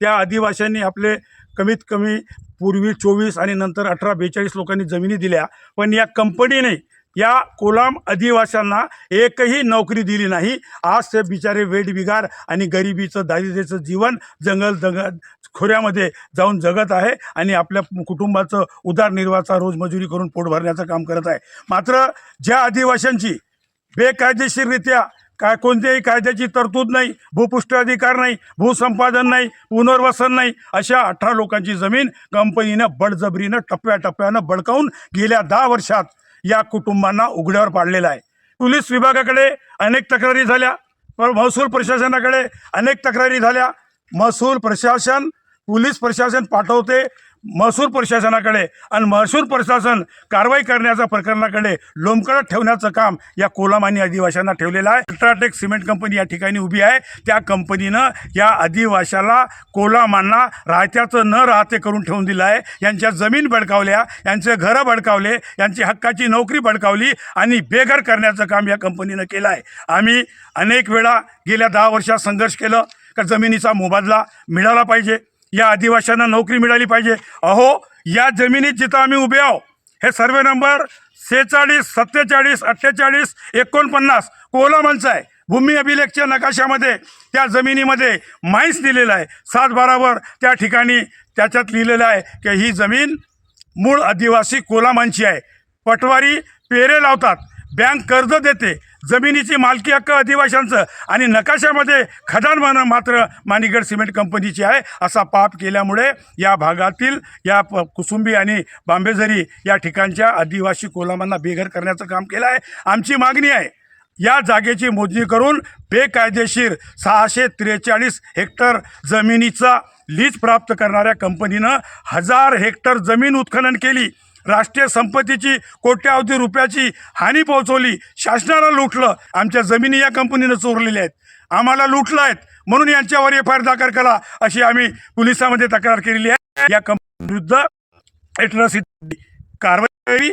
त्या आदिवासींनी आपले कमीत कमी पूर्वी चोवीस आणि नंतर अठरा बेचाळीस लोकांनी जमिनी दिल्या पण या कंपनीने या कोलाम आदिवाशांना एकही नोकरी दिली नाही. आज ते बिचारे वेठबिगार आणि गरिबीचं दारिद्र्याचं जीवन जंगल जंगल खोऱ्यामध्ये जाऊन जगत आहे आणि आपल्या कुटुंबाचं उदारनिर्वाहाचा रोजमजुरी करून पोट भरण्याचं काम करत आहे. मात्र ज्या आदिवाशांची बेकायदेशीररित्या काय कोणत्याही कायद्याची तरतूद नाही भूपृष्ठ अधिकार नाही भूसंपादन नाही पुनर्वसन नाही अशा अठरा लोकांची जमीन कंपनीनं बळजबरीनं टप्प्याटप्प्यानं बळकावून गेल्या दहा वर्षात या कुटुंबांना उघड्यावर पाडलेला आहे. पोलीस विभागाकडे अनेक तक्रारी झाल्या. पण महसूल प्रशासनाकडे अनेक तक्रारी झाल्या. महसूल प्रशासन पोलीस प्रशासन पाठवते. महसूल प्रशासनाकडे आणि महसूल प्रशासन कारवाई करण्याच्या प्रकरणाकडे लोंबकडत ठेवण्याचं काम या कोलाम आणि आदिवाशांना ठेवलेलं आहे. अल्ट्राटेक सिमेंट कंपनी या ठिकाणी उभी आहे. त्या कंपनीनं या आदिवाशाला कोलामांना राहत्याचं न राहते करून ठेवून दिलं आहे. यांच्या जमीन भडकावल्या यांचे घरं भडकावले यांची हक्काची नोकरी भडकावली आणि बेघर करण्याचं काम या कंपनीनं केलं आहे. आम्ही अनेक वेळा गेल्या दहा वर्षात संघर्ष केलं का जमिनीचा मोबदला मिळाला पाहिजे. या आदिवाशांना नोकरी मिळाली पाहिजे. अहो या जमिनीत जिथं आम्ही उभे आहो हे सर्वे नंबर सेहेचाळीस सत्तेचाळीस अठ्ठेचाळीस एकोणपन्नास कोलामांचं आहे. भूमी अभिलेखच्या नकाशामध्ये त्या जमिनीमध्ये माहीस दिलेलं आहे. सात बारावर त्या ठिकाणी त्याच्यात लिहिलेलं आहे की ही जमीन मूळ आदिवासी कोलामांची आहे. पटवारी पेरे लावतात. बँक कर्ज देते. जमिनीची मालकी हक्क अधिवाशांचं आणि नकाशामध्ये खदान मात्र माणिगड सिमेंट कंपनीची आहे असा पाप केल्यामुळे या भागातील या प कुसुंबी आणि बांबेझरी या ठिकाणच्या आदिवासी कोलामांना बेघर करण्याचं काम केलं आहे. आमची मागणी आहे या जागेची मोजणी करून बेकायदेशीर सहाशे त्रेचाळीस हेक्टर जमिनीचा लीज प्राप्त करणाऱ्या कंपनीनं हजार हेक्टर जमीन उत्खनन केली. राष्ट्रीय संपत्तीची कोट्यावधी रुपयाची हानी पोहोचवली. शासनाला लुटलं. आमच्या जमिनी या कंपनीनं चोरलेल्या आहेत. आम्हाला लुटलं आहेत. म्हणून यांच्यावर एफ आय आर दाखल करा अशी आम्ही पोलिसांमध्ये तक्रार केलेली आहे. या कंपनी विरुद्ध एट्रॉसिटी कारवाई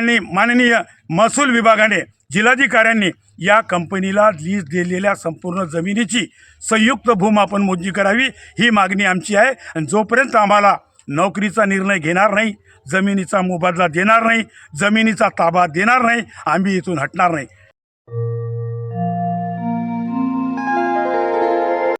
आणि माननीय महसूल विभागाने जिल्हाधिकाऱ्यांनी या कंपनीला लीज दिलेल्या संपूर्ण जमिनीची संयुक्त भूमापन मोजणी करावी ही मागणी आमची आहे. आणि जोपर्यंत आम्हाला नोकरीचा निर्णय घेणार नाही जमिनीचा मोबदला देणार नाही जमिनीचा ताबा देणार नाही आम्ही इथून हटणार नाही.